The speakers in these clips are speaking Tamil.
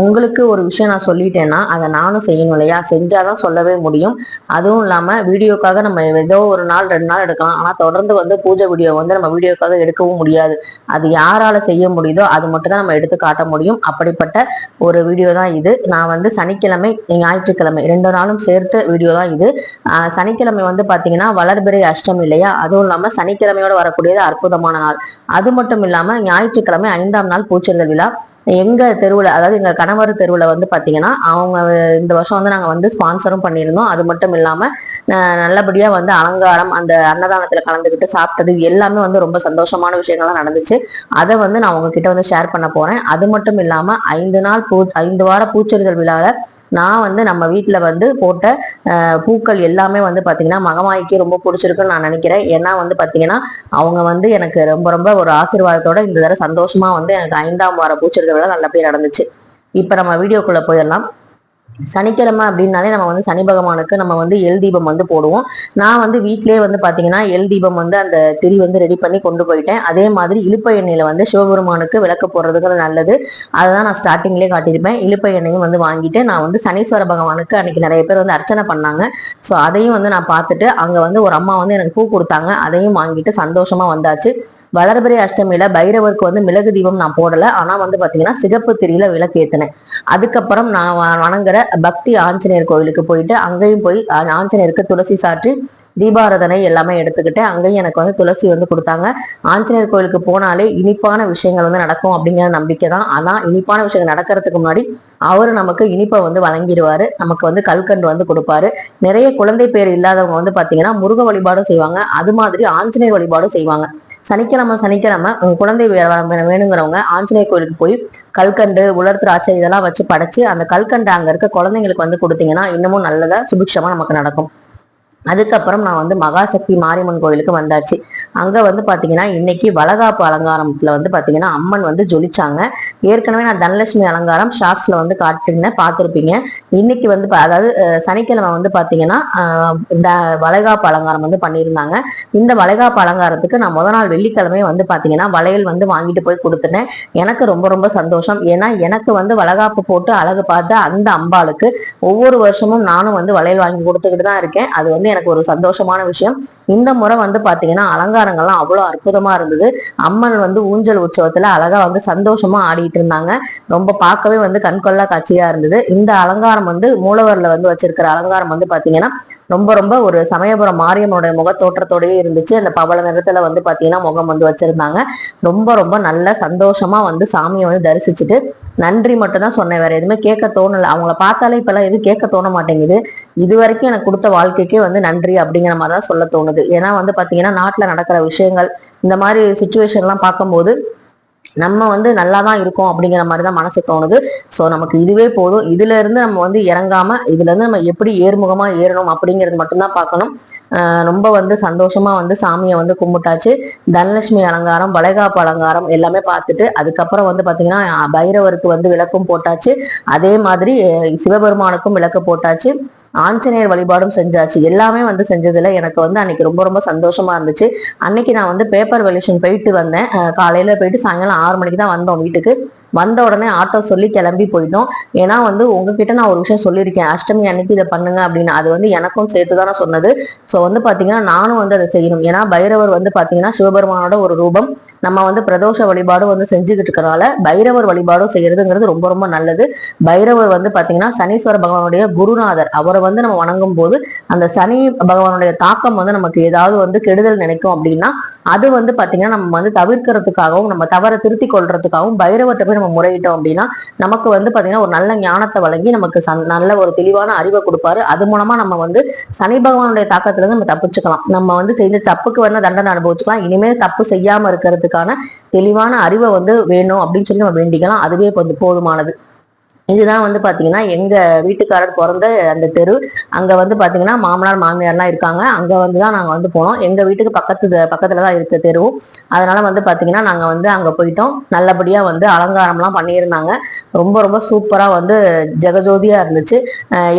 உங்களுக்கு ஒரு விஷயம் நான் சொல்லிட்டேன்னா அதை நானும் செய்யணும் இல்லையா? செஞ்சாதான் சொல்லவே முடியும். அதுவும் இல்லாம வீடியோக்காக நம்ம ஏதோ ஒரு நாள் ரெண்டு நாள் எடுக்கலாம். ஆனா தொடர்ந்து வந்து பூஜை வீடியோ வந்து நம்ம வீடியோக்காக எடுக்கவும் முடியாது. அது யாரால செய்ய முடியுதோ அது மட்டும் தான் நம்ம எடுத்து காட்ட முடியும். அப்படிப்பட்ட ஒரு வீடியோ தான் இது. நான் வந்து சனிக்கிழமை ஞாயிற்றுக்கிழமை ரெண்டு நாளும் சேர்த்து வீடியோ தான் இது. சனிக்கிழமை வந்து பாத்தீங்கன்னா வளர்பிறை அஷ்டம் இல்லையா? அதுவும் இல்லாம சனிக்கிழமையோட வரக்கூடியது அற்புதமான நாள். அது மட்டும் இல்லாம ஞாயிற்றுக்கிழமை ஐந்தாம் நாள் பூச்செறிதல் விழா. எங்கள் தெருவில் அதாவது எங்கள் கணவர் தெருவில் வந்து பார்த்தீங்கன்னா அவங்க இந்த வருஷம் வந்து நாங்கள் வந்து ஸ்பான்சரும் பண்ணியிருந்தோம். அது மட்டும் இல்லாமல் நல்லபடியாக வந்து அலங்காரம் அந்த அன்னதானத்தில் கலந்துக்கிட்டு சாப்பிட்டது எல்லாமே வந்து ரொம்ப சந்தோஷமான விஷயங்கள்லாம் நடந்துச்சு. அதை வந்து நான் உங்ககிட்ட வந்து ஷேர் பண்ண போகிறேன் அது மட்டும் இல்லாமல் ஐந்து நாள் பூ ஐந்து வார பூச்செறிதல் விழாவில் நான் வந்து நம்ம வீட்டில் வந்து போட்ட பூக்கள் எல்லாமே வந்து பாத்தீங்கன்னா மகமாய்க்கு ரொம்ப பிடிச்சிருக்குன்னு நான் நினைக்கிறேன். ஏன்னா வந்து பாத்தீங்கன்னா அவங்க வந்து எனக்கு ரொம்ப ரொம்ப ஒரு ஆசீர்வாதத்தோட இந்த தடவை சந்தோஷமா வந்து எனக்கு ஐந்தாம் வார பூச்செறிதல் நல்லபடியாக நடந்துச்சு. இப்ப நம்ம வீடியோக்குள்ள போயிடலாம். சனிக்கிழமை அப்படின்னாலே நம்ம வந்து சனி பகவானுக்கு நம்ம வந்து எல் தீபம் வந்து போடுவோம். நான் வந்து வீட்டிலே வந்து பார்த்தீங்கன்னா எல் தீபம் வந்து அந்த திரி வந்து ரெடி பண்ணி கொண்டு போயிட்டேன். அதே மாதிரி இழுப்ப எண்ணெயில் வந்து சிவபெருமானுக்கு விளக்கு போடுறதுக்கு நல்லது. அதை தான் நான் ஸ்டார்டிங்லேயே காட்டியிருப்பேன். இழுப்ப எண்ணெயும் வந்து வாங்கிட்டு நான் வந்து சனீஸ்வர பகவானுக்கு அன்னைக்கு நிறைய பேர் வந்து அர்ச்சனை பண்ணாங்க. ஸோ அதையும் வந்து நான் பார்த்துட்டு அங்கே வந்து ஒரு அம்மா வந்து எனக்கு பூ கொடுத்தாங்க. அதையும் வாங்கிட்டு சந்தோஷமாக வந்தாச்சு. வளர்பிறை அஷ்டமியில பைரவருக்கு வந்து மிளகு தீபம் நான் போடல. ஆனா வந்து பாத்தீங்கன்னா சிகப்பு திரியில விளக்கு ஏத்தினேன். அதுக்கப்புறம் நான் வ- வணங்குற பக்தி ஆஞ்சநேயர் கோயிலுக்கு போயிட்டு அங்கேயும் போய் ஆஞ்சநேயருக்கு துளசி சாற்றி தீபாராதனை எல்லாமே எடுத்துக்கிட்டேன். அங்கேயும் எனக்கு வந்து துளசி வந்து கொடுத்தாங்க. ஆஞ்சநேயர் கோயிலுக்கு போனாலே இனிப்பான விஷயங்கள் வந்து நடக்கும் அப்படிங்கிற நம்பிக்கை தான். ஆனால் இனிப்பான விஷயங்கள் நடக்கிறதுக்கு முன்னாடி அவர் நமக்கு இனிப்பை வந்து வழங்கிடுவாரு. நமக்கு வந்து கல்கண்டு வந்து கொடுப்பாரு. நிறைய குழந்தை பேர் இல்லாதவங்க வந்து பார்த்தீங்கன்னா முருக வழிபாடும் செய்வாங்க. அது மாதிரி ஆஞ்சநேயர் வழிபாடும் செய்வாங்க. சனிக்கிழமை சனிக்கிழமை உங்க குழந்தை வேணுங்கிறவங்க ஆஞ்சநேயர் கோயிலுக்கு போய் கல்கண்டு உலர் திராட்சை இதெல்லாம் வச்சு படைச்சு அந்த கல்கண்டு அங்க இருக்க குழந்தைங்களுக்கு வந்து கொடுத்தீங்கன்னா இன்னமும் நல்லதா சுபிக்ஷமா நமக்கு நடக்கும். அதுக்கப்புறம் நான் வந்து மகாசக்தி மாரியம்மன் கோயிலுக்கு வந்தாச்சு. அங்க வந்து பாத்தீங்கன்னா இன்னைக்கு வளகாப்பு அலங்காரத்துல வந்து பாத்தீங்கன்னா அம்மன் வந்து ஜொலிச்சாங்க. ஏற்கனவே நான் தனலட்சுமி அலங்காரம் ஷார்ட்ஸ்ல வந்து காட்டிருந்தேன் பார்த்துருப்பீங்க. இன்னைக்கு வந்து அதாவது சனிக்கிழமை வந்து பாத்தீங்கன்னா இந்த வளைகாப்பு அலங்காரம் வந்து பண்ணியிருந்தாங்க. இந்த வளைகாப்பு அலங்காரத்துக்கு நான் முத நாள் வெள்ளிக்கிழமை வந்து பாத்தீங்கன்னா வளையல் வந்து வாங்கிட்டு போய் கொடுத்துட்டேன். எனக்கு ரொம்ப ரொம்ப சந்தோஷம். ஏன்னா எனக்கு வந்து வளகாப்பு போட்டு அழகு பார்த்த அந்த அம்பாளுக்கு ஒவ்வொரு வருஷமும் நானும் வந்து வளையல் வாங்கி கொடுத்துக்கிட்டு தான் இருக்கேன். அது வந்து எனக்கு ஒரு சந்தோஷமான விஷயம். இந்த முறை வந்து பாத்தீங்கன்னா அலங்காரங்கள்லாம் அவ்வளவு அற்புதமா இருந்தது. அம்மன் வந்து ஊஞ்சல் உற்சவத்துல அழகா வந்து சந்தோஷமா ஆடிட்டு இருந்தாங்க. ரொம்ப பார்க்கவே வந்து கண்கொள்ளா காட்சியா இருந்தது. இந்த அலங்காரம் வந்து மூலவர்ல வந்து வச்சிருக்கிற அலங்காரம் வந்து பாத்தீங்கன்னா ரொம்ப ரொம்ப ஒரு சமயபுரம் மாரியம்மனுடைய முகத்தோற்றத்தோடயே இருந்துச்சு. அந்த பவள நிறத்துல வந்து பாத்தீங்கன்னா முகம் வந்து வச்சிருந்தாங்க. ரொம்ப ரொம்ப நல்ல சந்தோஷமா வந்து சாமியை வந்து தரிசிச்சுட்டு நன்றி மட்டும் தான் சொன்னேன். வேற எதுவுமே கேட்க தோணல. அவங்கள பார்த்தாலே இப்பெல்லாம் எதுவும் கேட்க தோண மாட்டேங்குது. இது வரைக்கும் எனக்கு கொடுத்த வாழ்க்கைக்கே வந்து நன்றி அப்படிங்கிற மாதிரி தான் சொல்ல தோணுது. ஏன்னா வந்து பார்த்தீங்கன்னா நாட்டில் நடக்கிற விஷயங்கள் இந்த மாதிரி சுச்சுவேஷன்லாம் பார்க்கும்போது நம்ம வந்து நல்லா தான் இருக்கோம் அப்படிங்கிற மாதிரி தான் மனசு தோணுது. ஸோ நமக்கு இதுவே போதும். இதுல இருந்து நம்ம வந்து இறங்காம இதுல இருந்து நம்ம எப்படி ஏறுமுகமா ஏறணும் அப்படிங்கிறது மட்டும்தான் பார்க்கணும். ரொம்ப வந்து சந்தோஷமா வந்து சாமியை வந்து கும்பிட்டாச்சு. தனலட்சுமி அலங்காரம் வளைகாப்பு அலங்காரம் எல்லாமே பார்த்துட்டு அதுக்கப்புறம் வந்து பாத்தீங்கன்னா பைரவருக்கு வந்து விளக்கும் போட்டாச்சு. அதே மாதிரி சிவபெருமானுக்கும் விளக்கு போட்டாச்சு. ஆஞ்சநேயர் வழிபாடும் செஞ்சாச்சு. எல்லாமே வந்து செஞ்சதுல எனக்கு வந்து அன்னைக்கு ரொம்ப ரொம்ப சந்தோஷமா இருந்துச்சு. அன்னைக்கு நான் வந்து பேப்பர் வெலியூஷன் போயிட்டு வந்தேன். காலையில் காலையில போயிட்டு சாயங்காலம் ஆறு மணிக்கு தான் வந்தோம் வீட்டுக்கு. வந்த உடனே ஆட்டோ சொல்லி கிளம்பி போயிட்டோம். ஏன்னா வந்து உங்ககிட்ட நான் ஒரு விஷயம் சொல்லியிருக்கேன். அஷ்டமி அன்னைக்கு இதை பண்ணுங்க அப்படின்னு. அது வந்து எனக்கும் சேர்த்து தான் சொன்னது. ஸோ வந்து பார்த்தீங்கன்னா நானும் வந்து அதை செய்யணும். ஏன்னா பைரவர் வந்து பார்த்தீங்கன்னா சிவபெருமானோட ஒரு ரூபம். நம்ம வந்து பிரதோஷ வழிபாடும் வந்து செஞ்சுக்கிட்டு இருக்கிறனால பைரவர் வழிபாடும் செய்யறதுங்கிறது ரொம்ப ரொம்ப நல்லது. பைரவர் வந்து பாத்தீங்கன்னா சனீஸ்வர பகவானுடைய குருநாதர். அவரை வந்து நம்ம வணங்கும் போது அந்த சனி பகவானுடைய தாக்கம் வந்து நமக்கு ஏதாவது வந்து கெடுதல் நினைக்கும் அப்படின்னா அது வந்து பாத்தீங்கன்னா நம்ம வந்து தவிர்க்கிறதுக்காகவும் நம்ம தவறை திருத்தி கொள்றதுக்காகவும் பைரவத்தை போய் நம்ம முறையிட்டோம் அப்படின்னா நமக்கு வந்து பாத்தீங்கன்னா ஒரு நல்ல ஞானத்தை வழங்கி நமக்கு சந்- நல்ல ஒரு தெளிவான அறிவை கொடுப்பாரு. அது மூலமா நம்ம வந்து சனி பகவானுடைய தாக்கத்துல இருந்து நம்ம தப்பிச்சுக்கலாம். நம்ம வந்து செய்த தப்புக்கு வேணா தண்டனை அனுபவிச்சுக்கலாம். இனிமேல் தப்பு செய்யாம இருக்கிறதுக்கான தெளிவான அறிவை வந்து வேணும் அப்படின்னு சொல்லி நம்ம வேண்டிக்கலாம். அதுவே கொஞ்சம் போதுமானது. இதுதான் வந்து பாத்தீங்கன்னா எங்க வீட்டுக்காரர் பிறந்த அந்த தெரு. அங்க வந்து பாத்தீங்கன்னா மாமனார் மாமியார்லாம் இருக்காங்க. அங்க வந்து தான் நாங்க வந்து போனோம். எங்க வீட்டுக்கு பக்கத்து பக்கத்துல தான் இருக்கு தெரு. அதனால வந்து பாத்தீங்கன்னா நாங்க வந்து அங்க போயிட்டோம். நல்லபடியா வந்து அலங்காரம்லாம் பண்ணியிருந்தாங்க. ரொம்ப ரொம்ப சூப்பரா வந்து ஜெகஜோதியா இருந்துச்சு.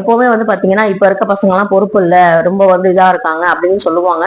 எப்பவுமே வந்து பாத்தீங்கன்னா இப்ப இருக்க பசங்க எல்லாம் பொறுப்பு இல்ல. ரொம்ப வந்து இதா இருக்காங்க அப்படின்னு சொல்லுவாங்க.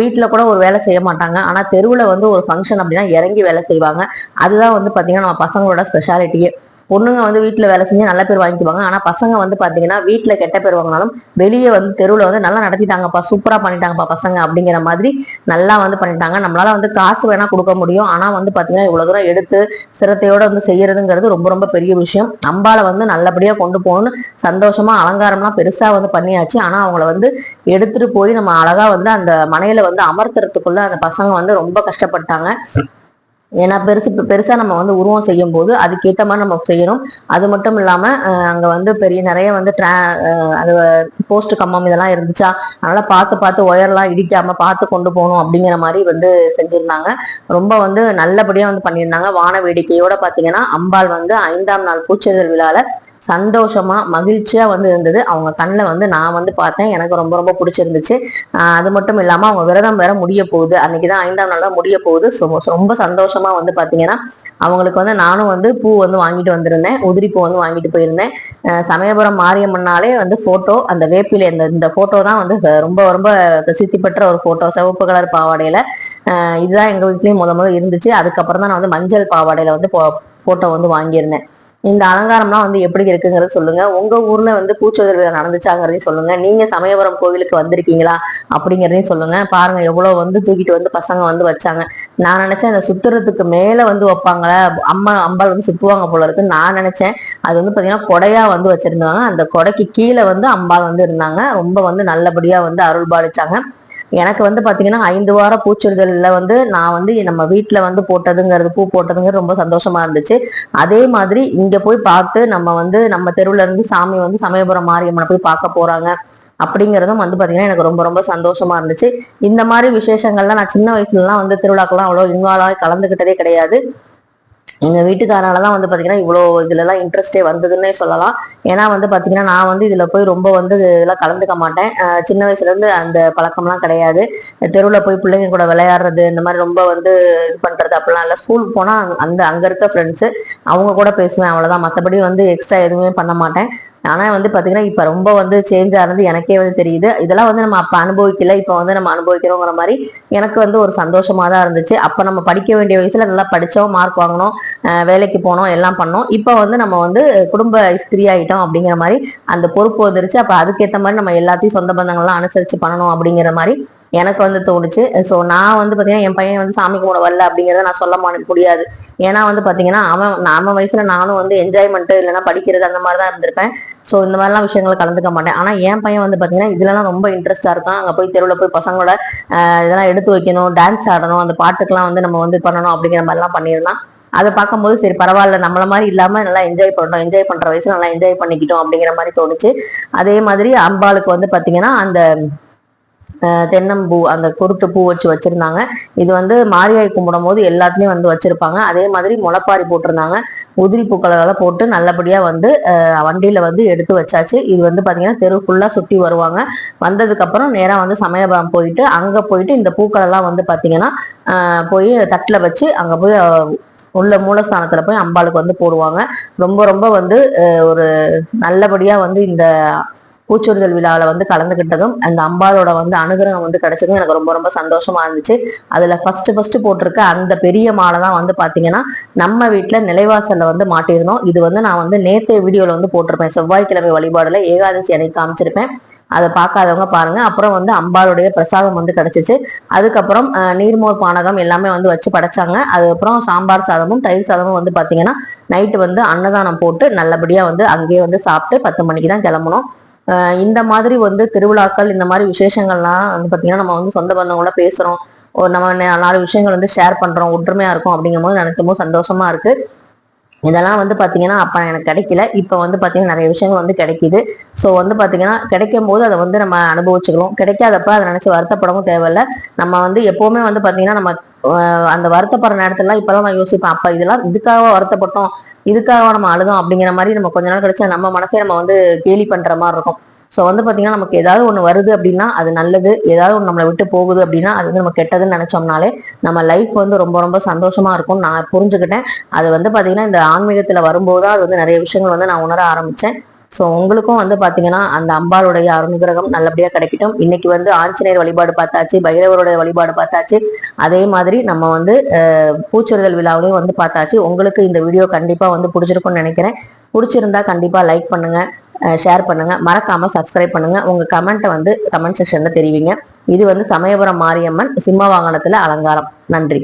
வீட்டில் கூட ஒரு வேலை செய்ய மாட்டாங்க. ஆனா தெருவுல வந்து ஒரு ஃபங்க்ஷன் அப்படின்னா இறங்கி வேலை செய்வாங்க. அதுதான் வந்து பாத்தீங்கன்னா நம்ம பசங்களோட ஸ்பெஷாலிட்டியே பொண்ணுங்க வந்து வீட்டில் வேலை செஞ்சு நல்ல பேர் வாங்கிக்குவாங்க. ஆனால் பசங்க வந்து பார்த்தீங்கன்னா வீட்டில் கெட்ட பேர் வாங்கினாலும் வெளியே வந்து தெருவில் வந்து நல்லா நடத்திட்டாங்கப்பா சூப்பராக பண்ணிட்டாங்கப்பா பசங்க அப்படிங்கிற மாதிரி நல்லா வந்து பண்ணிட்டாங்க. நம்மளால வந்து காசு வேணால் கொடுக்க முடியும். ஆனால் வந்து பார்த்தீங்கன்னா இவ்வளோ தூரம் எடுத்து சிரத்தையோடு வந்து செய்யறதுங்கிறது ரொம்ப ரொம்ப பெரிய விஷயம். அம்பால வந்து நல்லபடியாக கொண்டு போகணும்னு சந்தோஷமாக அலங்காரம்லாம் பெருசாக வந்து பண்ணியாச்சு. ஆனால் அவங்கள வந்து எடுத்துட்டு போய் நம்ம அழகாக வந்து அந்த மனையில் வந்து அமர்த்துறதுக்குள்ள அந்த பசங்க வந்து ரொம்ப கஷ்டப்பட்டாங்க. ஏன்னா பெருசு பெருசா நம்ம வந்து உருவம் செய்யும் போது அதுக்கேற்ற மாதிரி நம்ம செய்யணும். அது மட்டும் இல்லாம அங்கே அங்க வந்து பெரிய நிறைய வந்து ட்ரா அது போஸ்ட் கம்பம் இதெல்லாம் இருந்துச்சா அதனால பார்த்து பார்த்து ஒயர்லாம் இடிக்காம பார்த்து கொண்டு போகணும் அப்படிங்கிற மாதிரி வந்து செஞ்சிருந்தாங்க. ரொம்ப வந்து நல்லபடியா வந்து பண்ணியிருந்தாங்க. வான வேடிக்கையோட பாத்தீங்கன்னா அம்பாள் வந்து ஐந்தாம் நாள் பூச்செறிதல் விழால சந்தோஷமா மகிழ்ச்சியா வந்து இருந்தது. அவங்க கண்ணில் வந்து நான் வந்து பார்த்தேன். எனக்கு ரொம்ப ரொம்ப பிடிச்சிருந்துச்சு. அது மட்டும் இல்லாம அவங்க விரதம் வேற முடிய போகுது. அன்னைக்கு தான் ஐந்தாம் நாள் தான் முடிய போகுது. ரொம்ப சந்தோஷமா வந்து பாத்தீங்கன்னா அவங்களுக்கு வந்து நானும் வந்து பூ வந்து வாங்கிட்டு வந்திருந்தேன். உதிரி பூ வந்து வாங்கிட்டு போயிருந்தேன். சமயபுரம் மாரியம்மன்னாலே வந்து போட்டோ அந்த வேப்பிலை இந்த இந்த போட்டோ தான் வந்து ரொம்ப ரொம்ப பிரசித்தி பெற்ற ஒரு போட்டோ சிவப்பு கலர் பாவாடையில. இதுதான் எங்க வீட்லயும் முத முதல் இருந்துச்சு. அதுக்கப்புறம் தான் நான் வந்து மஞ்சள் பாவாடையில வந்து போட்டோ வந்து வாங்கியிருந்தேன். இந்த அலங்காரம்லாம் வந்து எப்படி இருக்குங்கிறது சொல்லுங்க. உங்க ஊர்ல வந்து பூச்சோதல் விழா நடந்துச்சாங்கிறதையும் சொல்லுங்க. நீங்க சமயபுரம் கோவிலுக்கு வந்திருக்கீங்களா அப்படிங்கிறதையும் சொல்லுங்க. பாருங்க எவ்வளவு வந்து தூக்கிட்டு வந்து பசங்க வந்து வச்சாங்க. நான் நினைச்சேன் அந்த சுத்துறதுக்கு மேல வந்து வைப்பாங்களே. அம்மா அம்பாள் வந்து சுத்துவாங்க போல இருக்கு நான் நினைச்சேன். அது வந்து பாத்தீங்கன்னா கொடையா வந்து வச்சிருந்தாங்க. அந்த கொடைக்கு கீழே வந்து அம்பாள் வந்து இருந்தாங்க. ரொம்ப வந்து நல்லபடியா வந்து அருள் பாலிச்சாங்க. எனக்கு வந்து பார்த்தீங்கன்னா ஐந்து வார பூச்சொரிதல்ல வந்து நான் வந்து நம்ம வீட்டில் வந்து போட்டதுங்கிறது பூ போட்டதுங்கிறது ரொம்ப சந்தோஷமா இருந்துச்சு. அதே மாதிரி இங்கே போய் பார்த்து நம்ம வந்து நம்ம தெருவுல இருந்து சாமி வந்து சமயபுரம் மாரியம்மனை போய் பார்க்க போறாங்க அப்படிங்கிறதும் வந்து பார்த்தீங்கன்னா எனக்கு ரொம்ப ரொம்ப சந்தோஷமா இருந்துச்சு. இந்த மாதிரி விசேஷங்கள்லாம் நான் சின்ன வயசுலலாம் வந்து திருவிழாக்கெல்லாம் அவ்வளோ இன்வால்வ் ஆகி கலந்துக்கிட்டதே கிடையாது. எங்க வீட்டுக்காரனால தான் வந்து பாத்தீங்கன்னா இவ்வளோ இதுல எல்லாம் இன்ட்ரெஸ்டே வந்ததுன்னே சொல்லலாம். ஏன்னா வந்து பாத்தீங்கன்னா நான் வந்து இதுல போய் ரொம்ப வந்து இதெல்லாம் கலந்துக்க மாட்டேன். சின்ன வயசுல இருந்து அந்த பழக்கம்லாம் கிடையாது. தெருவில் போய் பிள்ளைங்க கூட விளையாடுறது இந்த மாதிரி ரொம்ப வந்து இது பண்றது அப்படிலாம் இல்லை. ஸ்கூல் போனா அந்த அங்க இருக்க ஃப்ரெண்ட்ஸு அவங்க கூட பேசுவேன் அவ்வளவுதான். மற்றபடி வந்து எக்ஸ்ட்ரா எதுவுமே பண்ண மாட்டேன். ஆனா வந்து பார்த்தீங்கன்னா இப்போ ரொம்ப வந்து சேஞ்ச் ஆனது எனக்கே வந்து தெரியுது. இதெல்லாம் வந்து நம்ம அப்ப அனுபவிக்கல இப்போ வந்து நம்ம அனுபவிக்கிறோங்கிற மாதிரி எனக்கு வந்து ஒரு சந்தோஷமா தான் இருந்துச்சு. அப்ப நம்ம படிக்க வேண்டிய வயசுல நல்லா படிச்சோம் மார்க் வாங்கினோம் அஹ் வேலைக்கு போனோம் எல்லாம் பண்ணோம். இப்போ வந்து நம்ம வந்து குடும்ப ஸ்திரீ ஆயிட்டோம் அப்படிங்கிற மாதிரி அந்த பொறுப்பு வந்துருச்சு. அப்போ அதுக்கேற்ற மாதிரி நம்ம எல்லாத்தையும் சொந்த பந்தங்கள்லாம் அனுசரிச்சு பண்ணணும் அப்படிங்கிற மாதிரி எனக்கு வந்து தோணுச்சு. ஸோ நான் வந்து பார்த்தீங்கன்னா என் பையன் வந்து சாமி கும்பிட வரல அப்படிங்கிறத நான் சொல்ல மாட்டேன் முடியாது. ஏன்னா வந்து பார்த்தீங்கன்னா அவன் நாம வயசுல நானும் வந்து என்ஜாய்மெண்ட்டு இல்லைன்னா படிக்கிறது அந்த மாதிரி தான் இருந்திருப்பேன். ஸோ இந்த மாதிரிலாம் விஷயங்களை கலந்துக்க மாட்டேன். ஆனால் என் பையன் வந்து பார்த்தீங்கன்னா இதுலலாம் ரொம்ப இன்ட்ரெஸ்டாக இருக்கான். அங்கே போய் தெருவில் போய் பசங்களோட இதெல்லாம் எடுத்து வைக்கணும் டான்ஸ் ஆடணும் அந்த பாட்டுக்கெல்லாம் வந்து நம்ம வந்து பண்ணணும் அப்படிங்கிற மாதிரிலாம் பண்ணியிருந்தான். அதை பார்க்கும்போது சரி பரவாயில்ல நம்மள மாதிரி இல்லாமல் நல்லா என்ஜாய் பண்ணோம் என்ஜாய் பண்ணுற வயசுல நல்லா என்ஜாய் பண்ணிக்கிட்டோம் அப்படிங்கிற மாதிரி தோணுச்சு. அதே மாதிரி அம்பாளுக்கு வந்து பார்த்தீங்கன்னா அந்த தென்னம்பூ அந்த குருத்து பூ வச்சு வச்சிருந்தாங்க. இது வந்து மாரியாய் கும்பிடும் போது எல்லாத்துலயும் வந்து வச்சிருப்பாங்க. அதே மாதிரி முளைப்பாரி போட்டிருந்தாங்க. உதிரி பூக்களை போட்டு நல்லபடியா வந்து வண்டியில் வண்டியில வந்து எடுத்து வச்சாச்சு. இது வந்து பாத்தீங்கன்னா தெரு ஃபுல்லா சுத்தி வருவாங்க. வந்ததுக்கு அப்புறம் நேரா வந்து சமயபுரம் போயிட்டு அங்க போயிட்டு இந்த பூக்கள் எல்லாம் வந்து பாத்தீங்கன்னா போய் தட்டுல வச்சு அங்க போய் உள்ள மூலஸ்தானத்துல போய் அம்பாளுக்கு வந்து போடுவாங்க. ரொம்ப ரொம்ப வந்து ஒரு நல்லபடியா வந்து இந்த பூச்சொரிதல் விழாவில் வந்து கலந்துக்கிட்டதும் அந்த அம்பாளோட வந்து அனுகிரகம் வந்து கிடைச்சதும் எனக்கு ரொம்ப ரொம்ப சந்தோஷமா இருந்துச்சு. அதில் ஃபர்ஸ்ட் ஃபர்ஸ்ட் போட்டிருக்க அந்த பெரிய மாலை தான் வந்து பார்த்தீங்கன்னா நம்ம வீட்டில் நிலைவாசலில் வந்து மாட்டியிருந்தோம். இது வந்து நான் வந்து நேத்தைய வீடியோவில் வந்து போட்டிருப்பேன். செவ்வாய்க்கிழமை வழிபாடுல ஏகாதசி அன்னைக்கு காமிச்சிருப்பேன். அதை பார்க்காதவங்க பாருங்க. அப்புறம் வந்து அம்பாளுடைய பிரசாதம் வந்து கிடைச்சிச்சு. அதுக்கப்புறம் நீர்மோர் பானகம் எல்லாமே வந்து வச்சு படைச்சாங்க. அதுக்கப்புறம் சாம்பார் சாதமும் தயிர் சாதமும் வந்து பார்த்தீங்கன்னா நைட்டு வந்து அன்னதானம் போட்டு நல்லபடியாக வந்து அங்கேயே வந்து சாப்பிட்டு பத்து மணிக்கு தான் கிளம்பணும் இந்த மாதிரி வந்து திருவிழாக்கள் இந்த மாதிரி விசேஷங்கள்லாம் வந்து பார்த்தீங்கன்னா நம்ம வந்து சொந்த பந்தங்களோட பேசுகிறோம் ஒரு நம்ம நாலு விஷயங்கள் வந்து ஷேர் பண்ணுறோம் ஒற்றுமையாக இருக்கும் அப்படிங்கும் போது நினைக்கும் போது சந்தோஷமா இருக்கு. இதெல்லாம் வந்து பார்த்தீங்கன்னா அப்போ எனக்கு கிடைக்கல. இப்போ வந்து பார்த்தீங்கன்னா நிறைய விஷயங்கள் வந்து கிடைக்கிது. ஸோ வந்து பார்த்தீங்கன்னா கிடைக்கும் போது அதை வந்து நம்ம அனுபவிச்சுக்கிறோம் கிடைக்காதப்ப அதை நினச்சி வருத்தப்படவும் தேவையில்ல. நம்ம வந்து எப்போவுமே வந்து பார்த்தீங்கன்னா நம்ம அந்த வருத்தப்படுற நேரத்துல இப்பெல்லாம் நான் யோசிப்பேன். அப்போ இதெல்லாம் இதுக்காக வருத்தப்பட்டோம். இதுக்காக நம்ம அழுதோம் அப்படிங்கிற மாதிரி நம்ம கொஞ்ச நாள் கழிச்சு நம்ம மனசே நம்ம வந்து கேலி பண்ற மாதிரி இருக்கும். ஸோ வந்து பார்த்தீங்கன்னா நமக்கு ஏதாவது ஒன்று வருது அப்படின்னா அது நல்லது. ஏதாவது ஒன்று நம்மளை விட்டு போகுது அப்படின்னா அது வந்து நம்ம கெட்டதுன்னு நினைச்சோம்னாலே நம்ம லைஃப் வந்து ரொம்ப ரொம்ப சந்தோஷமா இருக்கும் நான் புரிஞ்சுக்கிட்டேன். அது வந்து பார்த்தீங்கன்னா இந்த ஆன்மீகத்தில் வரும்போது தான் அது வந்து நிறைய விஷயங்கள் வந்து நான் உணர ஆரம்பித்தேன் ஸோ உங்களுக்கும் வந்து பார்த்தீங்கன்னா அந்த அம்பாளுடைய அனுகிரகம் நல்லபடியாக கிடைக்கட்டும். இன்னைக்கு வந்து ஆஞ்சநேயர் வழிபாடு பார்த்தாச்சு பைரவருடைய வழிபாடு பார்த்தாச்சு. அதே மாதிரி நம்ம வந்து அஹ், விழாவிலையும் வந்து பார்த்தாச்சு. உங்களுக்கு இந்த வீடியோ கண்டிப்பாக வந்து பிடிச்சிருக்கும்னு நினைக்கிறேன். பிடிச்சிருந்தா கண்டிப்பாக லைக் பண்ணுங்க ஷேர் பண்ணுங்கள் மறக்காமல் சப்ஸ்கிரைப் பண்ணுங்கள் உங்கள் கமெண்ட்டை வந்து கமெண்ட் செக்ஷனில் தெரிவிங்க. இது வந்து சமயபுரம் மாரியம்மன் சிம்ம வாகனத்தில் அலங்காரம். நன்றி.